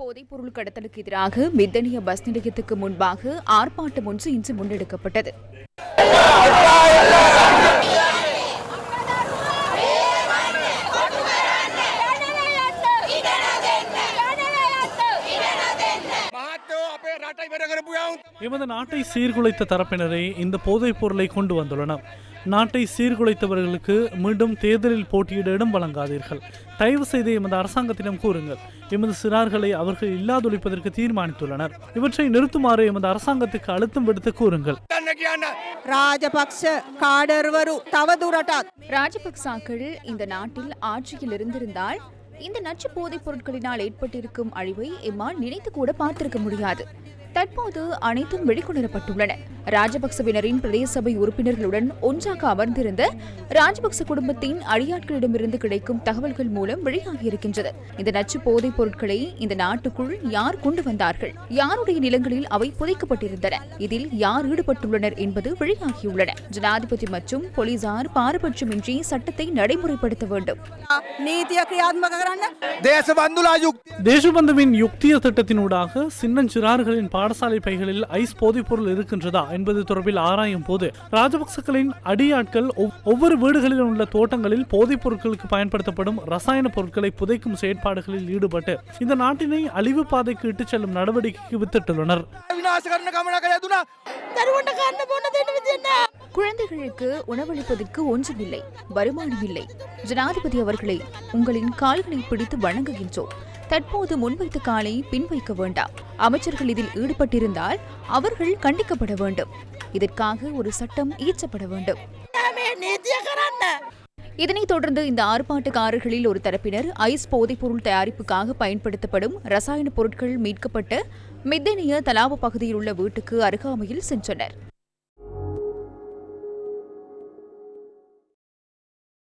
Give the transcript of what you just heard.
போதைப் பொருள் கடத்தலுக்கு எதிராக மித்தனிய பஸ் நிலையத்துக்கு முன்பாக ஆர்ப்பாட்டம் ஒன்று இன்று முன்னெடுக்கப்பட்டது. எமது நாட்டை சீர்குலைத்த தரப்பினரே இந்த போதைப் பொருளை கொண்டு வந்துள்ளனர். நாட்டை சீர்குலைத்தவர்களுக்கு மீண்டும் தேர்தலில் போட்டியிட இடம் வழங்காதீர்கள். தயவு செய்து எமது அரசாங்கத்திடம் கூறுங்கள். எமது சிறார்களை அவர்கள் இல்லாதொழிப்பதற்கு தீர்மானித்துள்ளனர். இவற்றை நிறுத்துமாறு எமது அரசாங்கத்துக்கு அழுத்தம் விடுத்து கூறுங்கள். ராஜபக்ச காடர்வரு தவதுரட்டா ராஜபக்சாக்கள் இந்த நாட்டில் ஆட்சியில் இருந்திருந்தால் இந்த நச்சு போதைப் பொருட்களினால் ஏற்பட்டிருக்கும் அழிவை எம்மால் நினைத்து கூட பார்த்திருக்க முடியாது. தற்போது அனைத்தும் வெளிக்கொணரப்பட்டுள்ளன. ராஜபக்சவினரின் பிரதேச உறுப்பினர்களுடன் ஒன்றாக அமர்ந்திருந்த ராஜபக்ச குடும்பத்தின் அடியாட்களிடமிருந்து கிடைக்கும் தகவல்கள் மூலம் வெளியாகியிருக்கின்றது. இந்த நச்சு போதைப் பொருட்களை இந்த நாட்டுக்குள் யார் கொண்டு வந்தார்கள்? யாருடைய நிலங்களில் அவை புதைக்கப்பட்டிருந்தன? இதில் யார் ஈடுபட்டுள்ளனர் என்பது வெளியாகியுள்ளன. ஜனாதிபதி மற்றும் போலீசார் பாரபட்சமின்றி சட்டத்தை நடைமுறைப்படுத்த வேண்டும். தேசபந்துவின் யுக்திய திட்டத்தினூடாக சின்னஞ்சிறார்களின் பாடசாலை பைகளில் ஐஸ் போதைப்பொருள் இருக்கின்றதா என்பது தொடர்பில் ஆராயும் போது ராஜபக்சக்களின் அடியாட்கள் ஒவ்வொரு வீடுகளிலும் உள்ள தோட்டங்களில் போதைப் பொருட்களுக்கு பயன்படுத்தப்படும் ரசாயன பொருட்களை புதைக்கும் செயற்பாடுகளில் ஈடுபட்டு இந்த நாட்டினை அழிவு பாதைக்கு இட்டுச் செல்லும் நடவடிக்கைக்கு வித்திட்டுள்ளனர். குழந்தைகளுக்கு உணவளிப்பதற்கு ஒன்றுமில்லை வருமானம் இல்லை ஜனாதிபதி அவர்களை உங்களின் கால்களை பிடித்து வணங்குகின்றோம். தற்போது முன்வைத்த காலை பின்வைக்க வேண்டாம். அமைச்சர்கள் இதில் ஈடுபட்டிருந்தால் அவர்கள் கண்டிக்கப்பட வேண்டும். இதற்காக ஒரு சட்டம் இயற்றப்பட வேண்டும். இதனைத் தொடர்ந்து இந்த ஆர்ப்பாட்டுக்காரர்களில் ஒரு தரப்பினர் ஐஸ் போதைப்பொருள் தயாரிப்புக்காக பயன்படுத்தப்படும் ரசாயன பொருட்கள் மீட்கப்பட்ட மித்தனிய தலாவ பகுதியில் உள்ள வீட்டுக்கு அருகாமையில் சென்றனர்.